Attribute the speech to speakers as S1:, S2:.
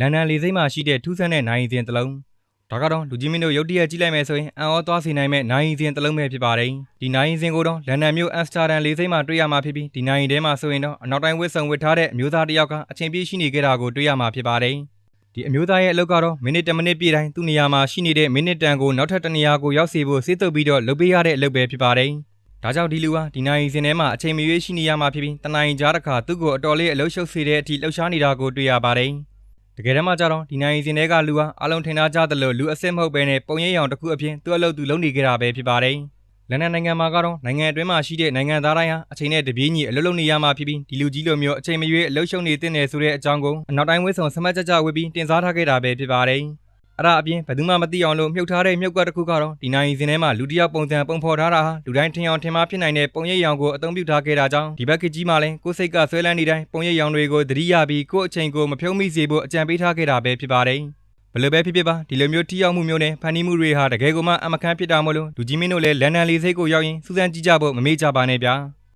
S1: လန်ဒန်လေဆိပ်မှာရှိတဲ့ထူးဆန်းတဲ့နိုင်စဉ်တစ်လုံးဒါကတော့လူကြီးမင်းတို့ရုတ်တရက်ကြည့်လိုက်မယ်ဆိုရင်အံ့ဩသွားစေနိုင်မဲ့နိုင်စဉ်တစ်လုံးပဲဖြစ်ပါတယ်ဒီနိုင်စဉ်ကိုတော့လန်ဒန်မြို့အမ်စတာဒမ်လေဆိပ်မှာတွေ့ရမှာဖြစ်ပြီးဒီနိုင်ထဲမှာဆိုရင်တော့အနောက်တိုင်းဝစ်စုံဝစ်ထားတဲ့အမျိုးသားတစ်ယောက်ကအချိန်ပြည့်ရှိနေခဲ့တာကိုတွေ့ရမှာဖြစ်ပါတယ်ဒီအမျိုးသားရဲ့အလုပ်ကတော့မိနစ်10မိနစ်ပြည့်တိုင်းသူ့နေရာမှာရှိနေတဲ့မိနစ်တန်ကိုနောက်ထပ်တစ်နေရာကိုရောက်စေဖို့စေးတုပ်ပြီးတော့လုပ်ပေးရတဲ့အလုပ်ပဲဖြစ်ပါတယ်ဒါကြောင့်ဒီလူဟာဒီနိုင်စဉ်ထဲမှာအချိန်မရွေးရှိနေရမှာဖြစ်ပြီးတနိုင်ကြားတစ်ခါသူ့ကိုအတော်လေးအလုပ်ရှုပ်စေတဲ့အထိလှုပ်ရှားနေတာကိုတွေ့ရပါတယ်တ ကယ်တမ်းမှကျတော့ဒီနိုင်ရင်စင်တွေကလူဟာအလုံးထင်သားကြသလိုလူအစစ်မဟုတ်ပဲနဲ့ပုံရိပ်ရောင်တစ်ခုအပြင်သူ့အလုပ်သူလုပ်နေကြတာပဲဖြစ်ပါတယ်။လန်ဒန်နိုင်ငံမှာကတော့နိုင်ငံအတွင်းမှာရှိတဲ့နိုင်ငံသားတိုင်းဟာအချိန်နဲ့တပြေးညီအလုပ်လုပ်နေရမှာဖြစ်ပြီးဒီလူကြီးလိုမျိုးအချိန်မရွေးအလုပ်ရှုံနေတဲ့နေဆိုတဲ့အကြောင်းကိုအနောက်တိုင်းဝစ်ဆောင်စမတ်ကြကြဝေပြီးတင်စားထားခဲ့တာပဲဖြစ်ပါတယ်။ အဲ့ဒါအပြင်ဘယ်သူမှမသိအောင်လို့မြုပ်ထားတဲ့မြုပ်ကွက်တစ်ခုကတော့ဒီနိုင်ရင်စင်ထဲမှာလူတစ်ယောက်ပုံစံပုံဖော်ထားတာဟာလူတိုင်းထင်အောင်ထင်မှားဖြစ်နိုင်တဲ့ပုံရိပ်ရောင်ကိုအသုံးပြုထားခဲ့တာကြောင့်ဒီဘက်ကကြီးမှလည်းကိုယ်စိတ်ကဆွဲလန်းနေတိုင်းပုံရိပ်ရောင်တွေကိုသတိရပြီးကိုယ့်အချိန်ကိုမဖြုံးမိစေဖို့အကြံပေးထားခဲ့တာပဲဖြစ်ပါတယ်။ဘယ်လိုပဲဖြစ်ဖြစ်ပါဒီလိုမျိုးထိရောက်မှုမျိုးနဲ့ဖန်တီးမှုတွေဟာတကယ်ကိုမှအမခန့်ဖြစ်တာမို့လို့လူကြီးမင်းတို့လည်းလန်ဒန်လေးစိတ်ကိုရောက်ရင်စူးစမ်းကြည့်ကြဖို့မမေ့ကြပါနဲ့ဗျာ။